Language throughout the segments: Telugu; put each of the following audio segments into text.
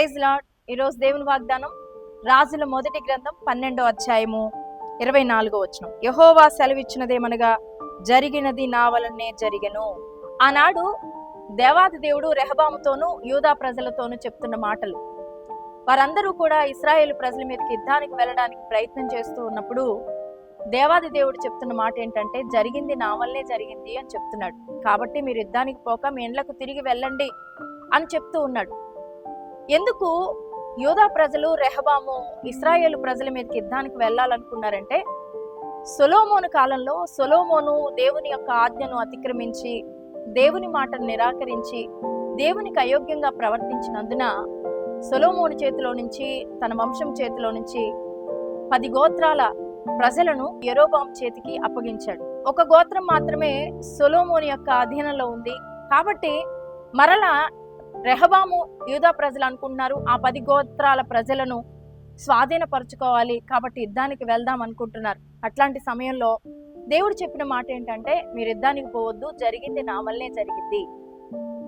ఈరోజు దేవుని వాగ్దానం రాజుల మొదటి గ్రంథం పన్నెండో అధ్యాయము ఇరవై నాలుగో వచనం. యహోవా సెలవిచ్చినదేమనగా జరిగినది నా వలనే జరిగను. ఆనాడు దేవాది దేవుడు రెహబాముతోనూ యూదా ప్రజలతోనూ చెప్తున్న మాటలు. వారందరూ కూడా ఇస్రాయేల్ ప్రజల మీదకి యుద్ధానికి వెళ్ళడానికి ప్రయత్నం చేస్తూ ఉన్నప్పుడు దేవాది దేవుడు చెప్తున్న మాట ఏంటంటే జరిగింది నా వల్లే జరిగింది అని చెప్తున్నాడు. కాబట్టి మీరు యుద్ధానికి పోక మీ ఇండ్లకు తిరిగి వెళ్ళండి అని చెప్తూ ఉన్నాడు. ఎందుకు యోధా ప్రజలు రెహబాము ఇస్రాయేల్ ప్రజల మీదకి యుద్ధానికి వెళ్ళాలనుకున్నారంటే సొలోమోను కాలంలో సొలోమోను దేవుని యొక్క ఆజ్ఞను అతిక్రమించి దేవుని మాటను నిరాకరించి దేవునికి అయోగ్యంగా ప్రవర్తించినందున సొలోమోను చేతిలో నుంచి తన వంశం చేతిలో నుంచి పది గోత్రాల ప్రజలను ఎరోబాం చేతికి అప్పగించాడు. ఒక గోత్రం మాత్రమే సొలోమోని యొక్క అధీనంలో ఉంది. కాబట్టి మరలా రెహబాము యూదా ప్రజలు అనుకుంటున్నారు. ఆ పది గోత్రాల ప్రజలను స్వాధీనపరచుకోవాలి. కాబట్టి యుద్ధానికి వెళ్దాం అనుకుంటున్నారు. అట్లాంటి సమయంలో దేవుడు చెప్పిన మాట ఏంటంటే మీరు యుద్ధానికి పోవద్దు జరిగింది నా వల్లే జరిగింది.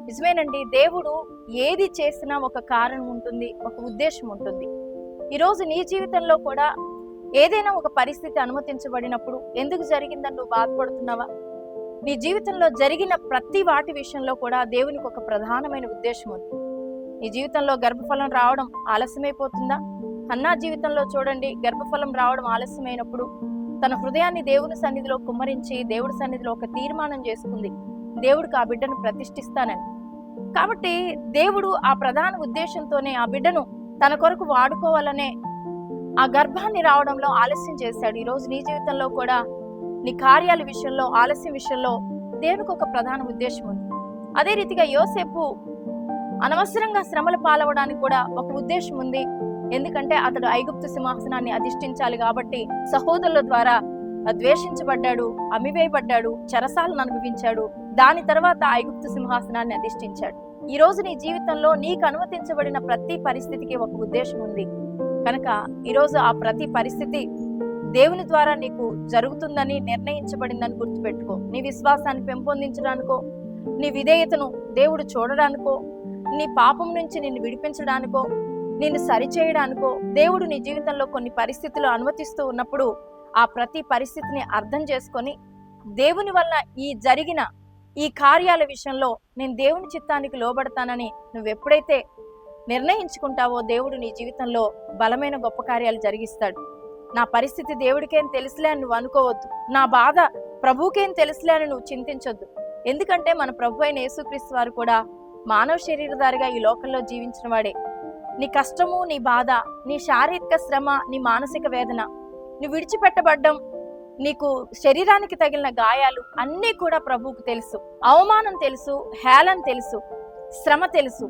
నిజమేనండి దేవుడు ఏది చేసినా ఒక కారణం ఉంటుంది ఒక ఉద్దేశం ఉంటుంది. ఈరోజు నీ జీవితంలో కూడా ఏదైనా ఒక పరిస్థితి అనుమతించబడినప్పుడు ఎందుకు జరిగిందని నువ్వు బాధపడుతున్నావా? నీ జీవితంలో జరిగిన ప్రతి వాటి విషయంలో కూడా దేవునికి ఒక ప్రధానమైన ఉద్దేశం ఉంది. నీ జీవితంలో గర్భఫలం రావడం ఆలస్యమైపోతుందా? అన్నా జీవితంలో చూడండి గర్భఫలం రావడం ఆలస్యమైనప్పుడు తన హృదయాన్ని దేవుని సన్నిధిలో కుమ్మరించి దేవుడి సన్నిధిలో ఒక తీర్మానం చేసుకుంది. దేవుడికి ఆ బిడ్డను ప్రతిష్ఠిస్తానని. కాబట్టి దేవుడు ఆ ప్రధాన ఉద్దేశంతోనే ఆ బిడ్డను తన కొరకు వాడుకోవాలనే ఆ గర్భాన్ని రావడంలో ఆలస్యం చేశాడు. ఈరోజు నీ జీవితంలో కూడా నీ కార్యాల విషయంలో ఆలస్యం విషయంలో దేవునికి ఒక ప్రధాన ఉద్దేశం ఉంది. అదే రీతిగా యోసేపు అనవసరంగా శ్రమలు పాలవడానికి కూడా ఒక ఉద్దేశం ఉంది. ఎందుకంటే అతడు ఐగుప్తు సింహాసనాన్ని అధిష్ఠించాలి కాబట్టి సహోదరుల ద్వారా ద్వేషించబడ్డాడు అమివేయబడ్డాడు చెరసాలను అనుభవించాడు. దాని తర్వాత ఐగుప్తు సింహాసనాన్ని అధిష్ఠించాడు. ఈ రోజు నీ జీవితంలో నీకు అనుమతించబడిన ప్రతి పరిస్థితికి ఒక ఉద్దేశం ఉంది. కనుక ఈరోజు ఆ ప్రతి పరిస్థితి దేవుని ద్వారా నీకు జరుగుతుందని నిర్ణయించబడిందని గుర్తుపెట్టుకో. నీ విశ్వాసాన్ని పెంపొందించడానికో నీ విధేయతను దేవుడు చూడడానికో నీ పాపం నుంచి నిన్ను విడిపించడానికో నిన్ను సరిచేయడానికో దేవుడు నీ జీవితంలో కొన్ని పరిస్థితులు అనుమతిస్తూ ఉన్నప్పుడు ఆ ప్రతి పరిస్థితిని అర్థం చేసుకొని దేవుని వల్ల ఈ జరిగిన ఈ కార్యాల విషయంలో నేను దేవుని చిత్తానికి లోబడతానని నువ్వు ఎప్పుడైతే నిర్ణయించుకుంటావో దేవుడు నీ జీవితంలో బలమైన గొప్ప కార్యాలు జరిగిస్తాడు. నా పరిస్థితి దేవుడికేం తెలుసులే అని నువ్వు అనుకోవద్దు. నా బాధ ప్రభువుకేం తెలుసులే అని నువ్వు చింతించొద్దు. ఎందుకంటే మన ప్రభు అయిన యేసుక్రీస్తు వారు కూడా మానవ శరీరధారిగా ఈ లోకంలో జీవించిన వాడే. నీ కష్టము నీ బాధ నీ శారీరక శ్రమ నీ మానసిక వేదన నువ్వు విడిచిపెట్టబడ్డం నీకు శరీరానికి తగిలిన గాయాలు అన్నీ కూడా ప్రభువుకు తెలుసు. అవమానం తెలుసు హేళన తెలుసు శ్రమ తెలుసు.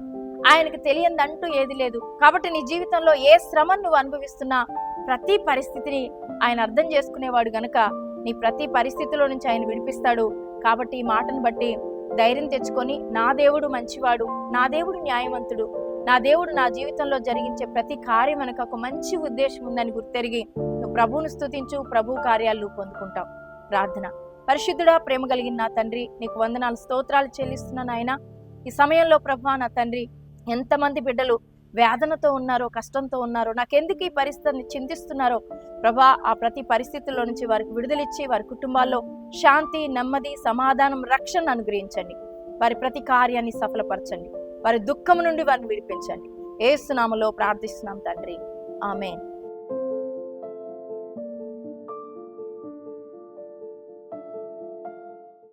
ఆయనకు తెలియదంటూ ఏది లేదు. కాబట్టి నీ జీవితంలో ఏ శ్రమను నువ్వు అనుభవిస్తున్నా ప్రతి పరిస్థితిని ఆయన అర్థం చేసుకునేవాడు గనుక నీ ప్రతి పరిస్థితిలో నుంచి ఆయన విడిపిస్తాడు. కాబట్టి ఈ మాటను బట్టి ధైర్యం తెచ్చుకొని నా దేవుడు మంచివాడు నా దేవుడు న్యాయవంతుడు నా దేవుడు నా జీవితంలో జరిగించే ప్రతి కార్యం మనకు ఒక మంచి ఉద్దేశం ఉందని గుర్తెరిగి నువ్వు ప్రభువును స్తుతించు ప్రభు కార్యాలు పొందుకుంటావు. ప్రార్థన. పరిశుద్ధుడా ప్రేమ కలిగిన నా తండ్రి నీకు వందనాలు స్తోత్రాలు చెల్లిస్తున్నాను ఆయన ఈ సమయంలో ప్రభా నా తండ్రి ఎంతమంది బిడ్డలు వేదనతో ఉన్నారో కష్టంతో ఉన్నారో నాకెందుకు ఈ పరిస్థితిని చింతిస్తున్నారో ప్రభా ఆ ప్రతి పరిస్థితుల్లో నుంచి వారికి విడుదలిచ్చి వారి కుటుంబాల్లో శాంతి నెమ్మది సమాధానం రక్షణ అనుగ్రహించండి. వారి ప్రతి కార్యాన్ని సఫలపరచండి. వారి దుఃఖం నుండి వారిని విడిపించండి. ఏసునామలో ప్రార్థిస్తున్నాం తండ్రి. ఆమెన్.